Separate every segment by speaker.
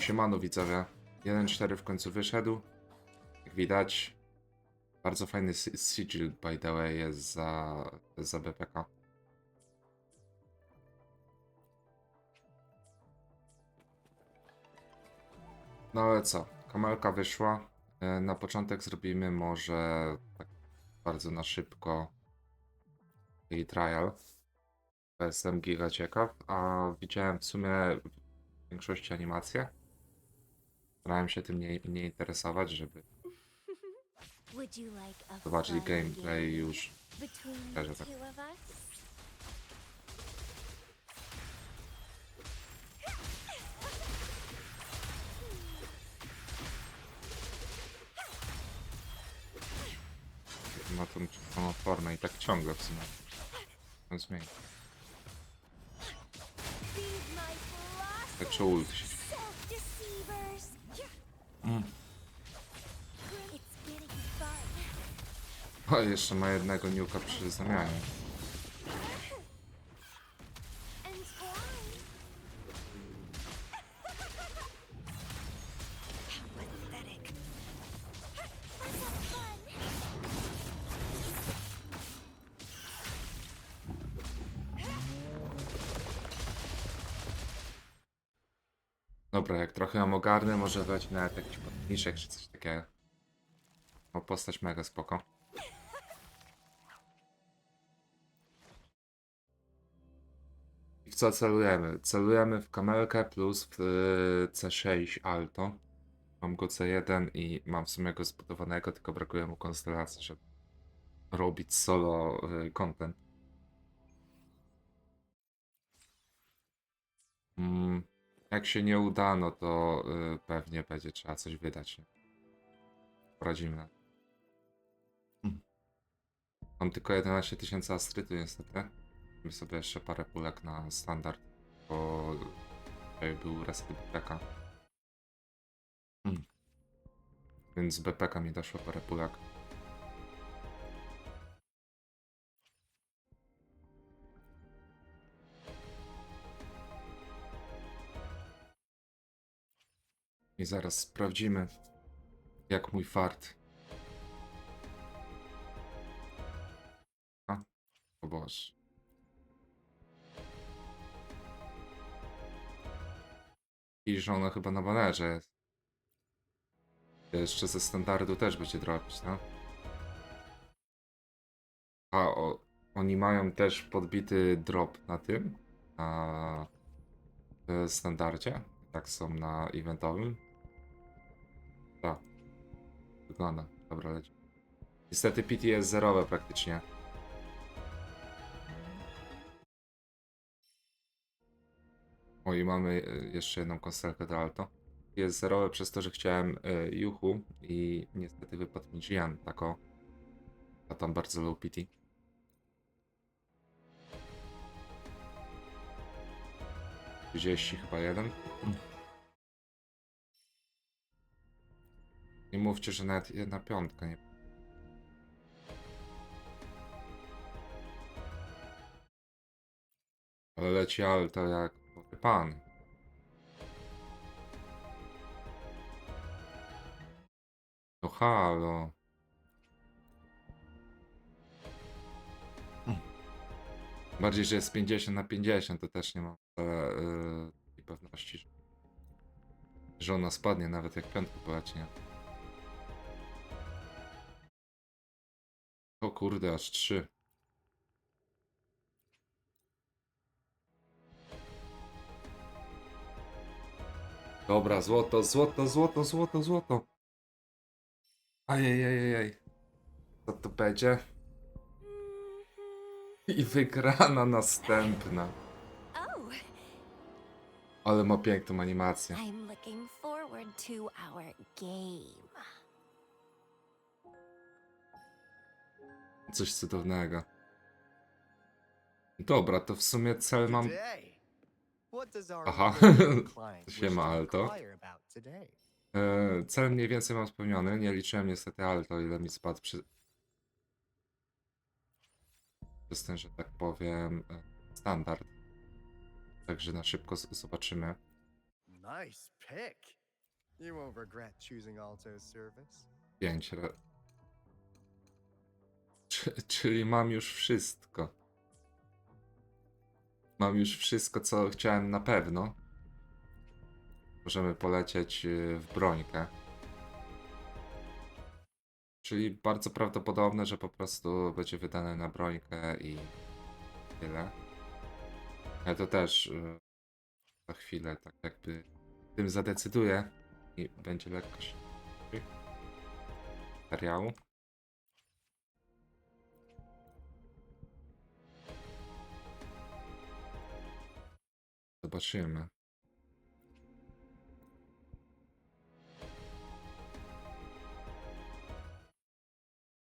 Speaker 1: Siemano widzowie. 1.4 w końcu wyszedł. Jak widać, bardzo fajny si- sigil by the way jest za, za BPK. No ale co, kamelka wyszła. E, Na początek zrobimy może tak bardzo na szybko jej trial. Jestem giga ciekaw, a widziałem w sumie w większości animacje. Starałem się tym nie, nie interesować, żeby
Speaker 2: fun
Speaker 1: gameplay
Speaker 2: game
Speaker 1: już. Szczerze tak. Ma tą czerwoną formę i tak ciągle w sumie. On zmieni. Tak czy ult się. O, jeszcze ma jednego niuka przy zamianie. Dobra, jak trochę ją ogarnę, może wejść nawet jakiś podniszek czy coś takiego. O, postać mega spoko. I w co celujemy? Celujemy w kamelkę plus w y, C6 Alto. Mam go C1 i mam w sumie go zbudowanego, tylko brakuje mu konstelacji, żeby robić solo y, content. Jak się nie uda, no to y, pewnie będzie trzeba coś wydać. Nie? Poradzimy. na- Mm. Mam tylko 11 tysięcy astrytu niestety. Mamy sobie jeszcze parę pulek na standard, bo tutaj był reset BPK. Mm. Więc BPK mi doszło parę pulek. I zaraz sprawdzimy, jak mój fart. A? O Boże. I że ona chyba na banerze. Jeszcze ze standardu też będzie dropić, no? A, o, oni mają też podbity drop na tym, na standardzie. Tak są na eventowym. Wygląda. Dobra, leci. Niestety PT jest zerowe praktycznie. O i mamy e, jeszcze jedną konstelkę do Alto. Jest zerowe przez to, że chciałem e, Juchu i niestety wypadł mi Gian, tako. A tam bardzo low PT. Trzydzieści chyba jeden. Nie mówcie, że nawet jedna piątka nie. Ale leci alto jak pan. No halo. Bardziej, że jest 50 na 50, to też nie mam wcale yy, takiej pewności, że, że ona spadnie nawet jak piątku poleci, nie? Kurde, aż trzy. Dobra, złoto, złoto, złoto, złoto, złoto. Ajajajajaj. Co to będzie? I wygrana następna. Ale ma piękną animację.
Speaker 2: I'm looking forward to our game.
Speaker 1: Coś cudownego. Dobra, to w sumie cel mam... Aha. Siema,
Speaker 3: to
Speaker 1: Alto. E, cel mniej więcej mam spełniony. Nie liczyłem niestety alto, ile mi spadł przy... Przez ten, że tak powiem, e, standard. Także na szybko zobaczymy.
Speaker 3: Nice pick. You won't regret choosing Alto's service.
Speaker 1: 5. Ra... Czy- Czyli mam już wszystko. Mam już wszystko, co chciałem na pewno. Możemy polecieć y, w brońkę. Czyli bardzo prawdopodobne, że po prostu będzie wydane na brońkę i tyle. Ale to też y, za chwilę tak jakby tym zadecyduję i będzie lekkość materiału. Zobaczymy.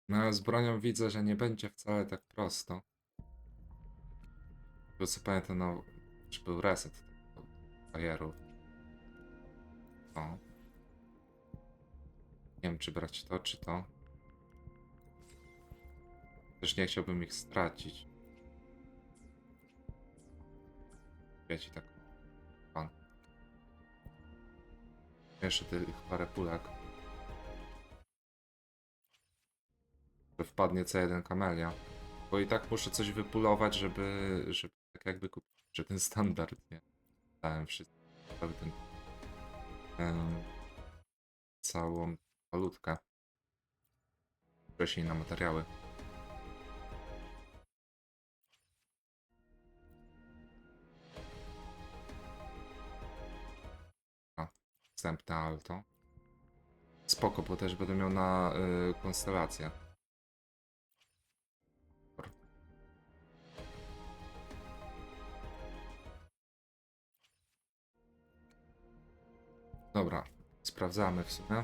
Speaker 1: No z bronią widzę, że nie będzie wcale tak prosto. Bo co pamiętam, no, czy był reset tego bajerów. O. Nie wiem, czy brać to, czy to. Też nie chciałbym ich stracić. Wiecie, tak. Jeszcze tych parę pulek. Wpadnie C1 kamelia. Bo i tak muszę coś wypulować, żeby, żeby tak jakby kupić, że ten standard, nie? Dałem wszystko, cały ten, całą walutkę. Wcześniej na materiały. Wstępne alto. Spoko, bo też będę miał na y, konstelację. Dobra, sprawdzamy w sumie.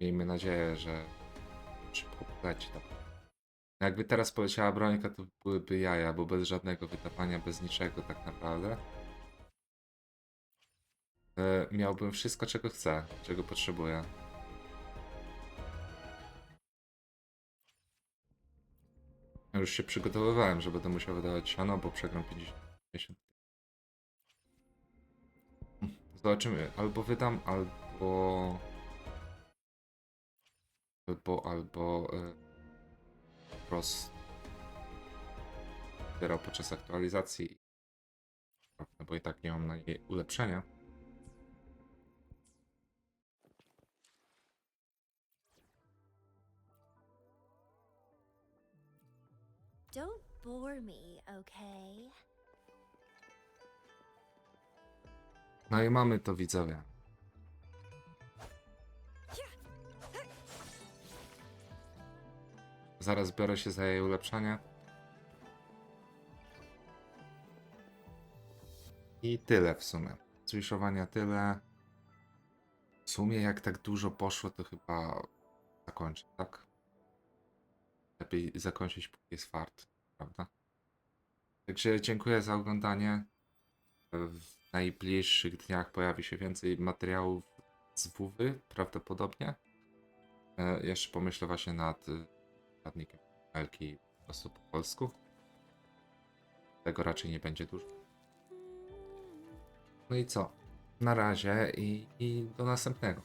Speaker 1: Miejmy nadzieję, że szybko poleci. Jakby teraz poleciała brońka, to byłyby jaja, bo bez żadnego wydawania, bez niczego tak naprawdę. E, miałbym wszystko, czego chcę, czego potrzebuję. Już się przygotowywałem, że będę musiał wydawać siano, bo przegram 50. 50. Zobaczymy. Albo wydam, albo. Albo, albo. E, po prostu. Dopiero podczas aktualizacji. No bo i tak nie mam na niej ulepszenia.
Speaker 2: Don't bore me, okay?
Speaker 1: No i mamy to widzowie. Zaraz biorę się za jej ulepszanie. I tyle w sumie. Zwiszowania tyle. W sumie jak tak dużo poszło, to chyba zakończę, tak? Lepiej zakończyć póki jest fart, prawda? Także dziękuję za oglądanie. W najbliższych dniach pojawi się więcej materiałów z WW, prawdopodobnie. E, jeszcze pomyślę właśnie nad y, radnikiem Elki po prostu po polsku. Tego raczej nie będzie dużo. No i co? Na razie i, i do następnego.